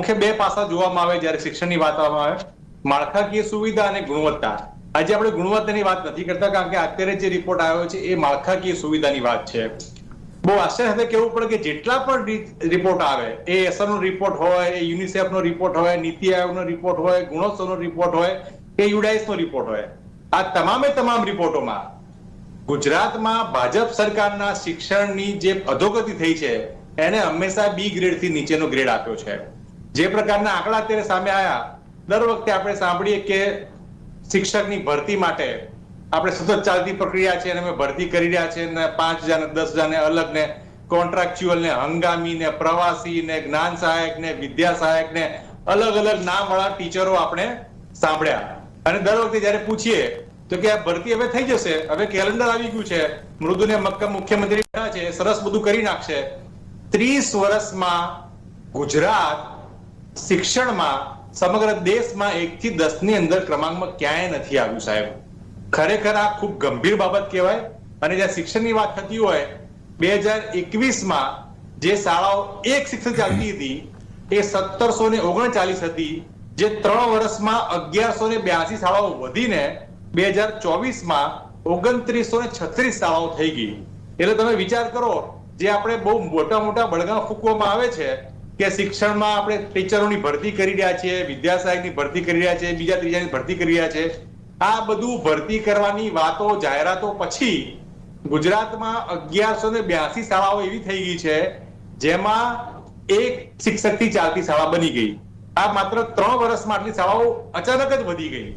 મુખ્ય બે પાસા જોવામાં આવે જ્યારે શિક્ષણની વાત આવે, માળખાકીય સુવિધા અને ગુણવત્તા. આજે આપણે ગુણવત્તાની વાત નથી કરતા, કારણ કે અત્યારે જે રિપોર્ટ આવ્યો છે, એ માળખાકીય સુવિધાની વાત છે. બહુ આશ્ચર્ય સાથે કહેવું પડે કે જેટલા પણ રિપોર્ટ આવે, એ એસરનો રિપોર્ટ હોય, એ યુનિસેફનો રિપોર્ટ હોય, નીતિ આયોગનો રિપોર્ટ હોય, ગુણોત્સવનો રિપોર્ટ હોય, કે યુડાઇસનો રિપોર્ટ હોય, આ તમામે તમામ રિપોર્ટોમાં ગુજરાતમાં ભાજપ સરકારના શિક્ષણની જે અધોગતિ થઈ છે, એને હંમેશા બી ગ્રેડથી નીચેનો ગ્રેડ આપ્યો છે. જે પ્રકારના આંકડા અત્યારે સામે આવ્યા દર વખતે આપણે સાંભળીએ કે શિક્ષકની ભરતી માટે આપણે સતત ચાલતી પ્રક્રિયા છે અને અમે ભરતી કરી રહ્યા છે ને પાંચ હજાર ને દસ હજાર ને અલગ ને કોન્ટ્રાક્ચ્યુઅલ ને હંગામી ને પ્રવાસી ને જ્ઞાન સહાયક ને વિદ્યા સહાયક ને અલગ અલગ નામ વાળા ટીચરો આપણે સાંભળ્યા. અને દર વખતે જયારે પૂછીએ, તો કે આ ભરતી હવે થઈ જશે, હવે કેલેન્ડર આવી ગયું છે મૃદુ ને મક્કમ મુખ્યમંત્રી છે સરસ બધું કરી નાખશે. ત્રીસ વર્ષમાં ગુજરાત શિક્ષણમાં સમગ્ર દેશમાં એક થી દસની અંદર ક્રમાંકમાં ક્યાંય નથી આવ્યું, સાહેબ. ખરેખર આ ખૂબ ગંભીર બાબત કહેવાય. અને જ્યાં શિક્ષણની વાત થતી હોય, બે હજાર એકવીસમાં જે શાળાઓ એક શિક્ષણ ચાલતી હતી, એ સત્તરસો ને ઓગણચાલીસ હતી. જે ત્રણ વર્ષમાં અગિયારસો ને બ્યાસી શાળાઓ વધીને બે હજાર ચોવીસમાં ઓગણત્રીસો ને છત્રીસ શાળાઓ થઈ ગઈ. એટલે તમે વિચાર કરો, જે આપણે બહુ મોટા મોટા બળગામ ફૂંકવામાં આવે છે કે શિક્ષણમાં આપણે ટીચરોની ભરતી કરી રહ્યા છીએ વિદ્યા સહાયકની ભરતી કરી રહ્યા છીએ, બીજા ત્રીજાની ભરતી કરી રહ્યા છે. આ બધું ભરતી કરવાની વાતો, જાહેરાતો પછી ગુજરાતમાં અગિયારસો ને બ્યાસી શાળાઓ એવી થઈ ગઈ છે, જેમાં એક શિક્ષકથી ચાલતી શાળા બની ગઈ. આ માત્ર ત્રણ વર્ષમાં આટલી શાળાઓ અચાનક જ વધી ગઈ.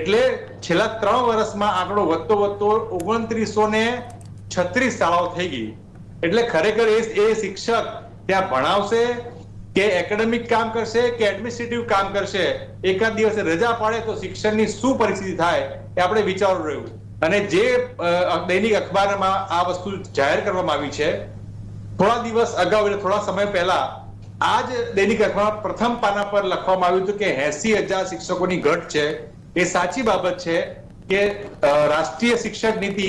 એટલે છેલ્લા ત્રણ વર્ષમાં આંકડો વધતો વધતો ઓગણત્રીસો ને છત્રીસ શાળાઓ થઈ ગઈ. એટલે ખરેખર એ શિક્ષક ત્યાં ભણાવશે કે એકેડેમિક કામ કરશે, કે એડમિનિસ્ટ્રેટિવ કામ કરશે, એકાદ દિવસે રજા પાડે તો શિક્ષણની શું પરિસ્થિતિ થાય એ આપણે વિચારવું રહ્યું. અને જે દૈનિક અખબારમાં આ વસ્તુ જાહેર કરવામાં આવી છે, થોડા દિવસ અગાઉ એટલે થોડા સમય પહેલા આ જ દૈનિક અખબારમાં પ્રથમ પાના પર લખવામાં આવ્યું હતું કે એસી હજાર શિક્ષકોની ઘટ છે. એ સાચી બાબત છે કે રાષ્ટ્રીય શિક્ષક નીતિ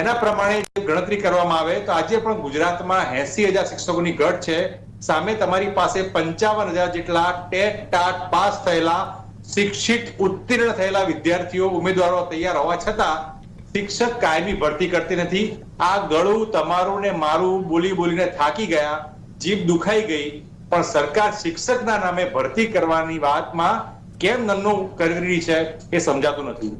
એના પ્રમાણે ગણતરી કરવામાં આવે તો આજે પણ ગુજરાતમાં એસી હજાર શિક્ષકોની ઘટ છે. સામે તમારી પાસે પંચાવન હજાર જેટલા ટેટ ટાટ પાસ થયેલા, શિક્ષિત, ઉત્તીર્ણ થયેલા વિદ્યાર્થીઓ ઉમેદવારો તૈયાર હોવા છતાં શિક્ષક કાયમી ભરતી કરતી નથી. આ ગળું તમારું ને મારું બોલી બોલીને થાકી ગયા, જીભ દુખાઈ ગઈ. પણ સરકાર શિક્ષકના નામે ભરતી કરવાની વાતમાં કેમ નન્નો કરી રહી છે એ સમજાતું નથી.